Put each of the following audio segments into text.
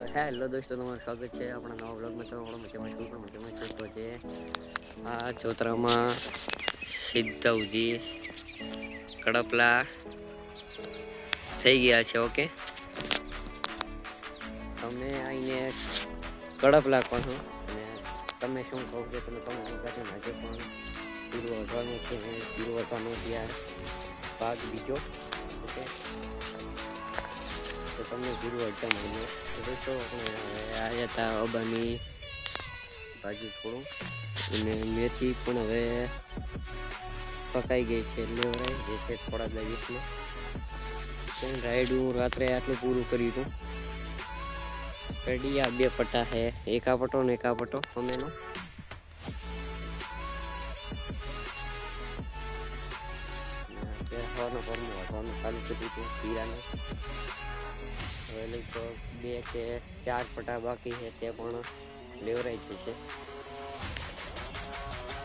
Hello દોસ્તો, તમારું સ્વાગત છે આપણા નવા બ્લોગમાં તમે આપણો મજામાં છું પણ મજામાં છું તો છે આ ચોતરામાં સિદ્ધવજી કડપલા થઈ ગયા છે, ઓકે? તમે આવીને કડપલા કહો છો અને તમે શું કહો છો? તમે તમારી પાસે આજે પણ પીરું વધવાનું છે પીરું વધવાનું ત્યાં ભાગ બીજો, ઓકે? તમને જીરું અડધા મહિને દોસ્તો આપણે આવ્યા હતા અબાની ભાજી થોડું. અને મેથી પણ હવે પકાઈ ગઈ છે લેવરાઈ જે છે થોડા દિવસમાં રાઈડ હું રાત્રે આટલું પૂરું કર્યું હતું આ બે પટ્ટા છે, એક પટ્ટો ને એક પટ્ટો અમેનો. હવાનું પરનું વધવાનું ચાલુ કર્યું હતું પીરાને. હવે લગભગ બે કે ચાર પટા બાકી છે, તે પણ લેવરાઈ જશે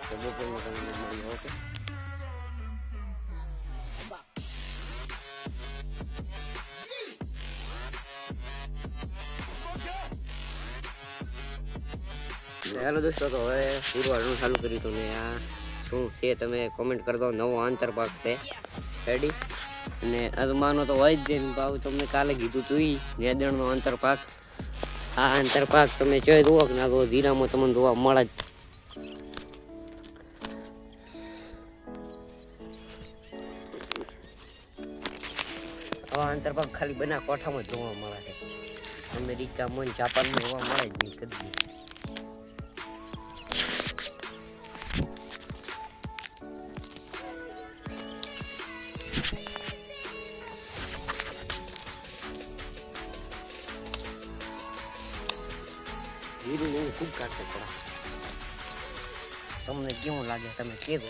તો ઓકે. હેલો દોસ્તો, તો હવે પૂરવાનું ચાલુ કર્યું હતું ને આ શું છે, તમે કોમેન્ટ કરી દો, નવો આંતર પાક છે. રેડી અને અદમાનો તો હોય જ છે ભાવ તમને કાલે કીધું તું એ નેદણનો આંતર આ અંતરપાક તમે જોઈ જુઓ કે ના તો ધીરામાં તમને જોવા મળે જ. આવા અંતરપાક ખાલી બના કોઠામાં જોવા મળે છે. અમેરિકામાં જાપાનમાં જોવા મળે જ નહીં કદી એવું ખૂબ થોડા તમને કેવું લાગે? તમે કહેજો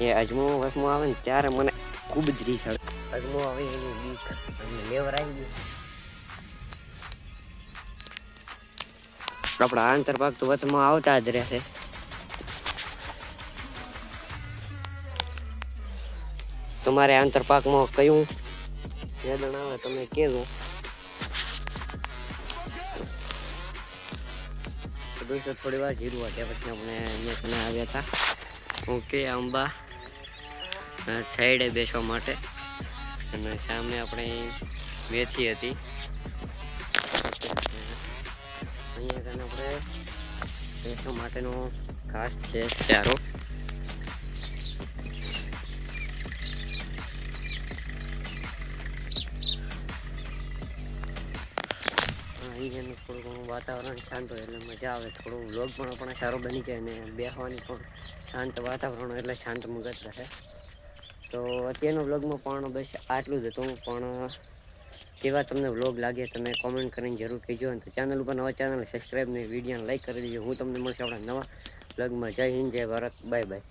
એ અજમો વસમો આવે ને ત્યારે મને ખૂબ જ રીસ આવે. અજમો આવે એની બીક. અને આવી ગયું. આપણા આંતર પાક તો વચમાં આવતા જ રહેશે તમારે આંતર પાકમાં કયું વેદન આવે તમે કહેજો. દોસ્તો, થોડી વાર જીરું હતા પછી આપણે અહીંયા આવ્યા હતા. ઓકે અંબા સાઈડે બેસવા માટે. અને સામે આપણે મેથી હતી. અહીંયા કને આપણે બેસવા માટેનો ઘાસ છે. ચારો અહીંયાનું થોડું ઘણું વાતાવરણ શાંત હોય એટલે મજા આવે. થોડું વ્લોગ પણ આપણે સારો બની જાય અને બેસવાની પણ શાંત વાતાવરણ એટલે શાંત મગજ રહે. તો અત્યારના વ્લોગમાં પણ બસ આટલું જ હતું પણ કેવા તમને વ્લોગ લાગે તમે કોમેન્ટ કરીને જરૂર કહેજો. અને ચેનલ ઉપર નવા ચેનલ સબસ્ક્રાઈબ ને વિડીયોને લાઈક કરી દેજો. હું તમને મળશે આપણા નવા વ્લોગમાં જય હિન્દ, જય ભારત. Bye bye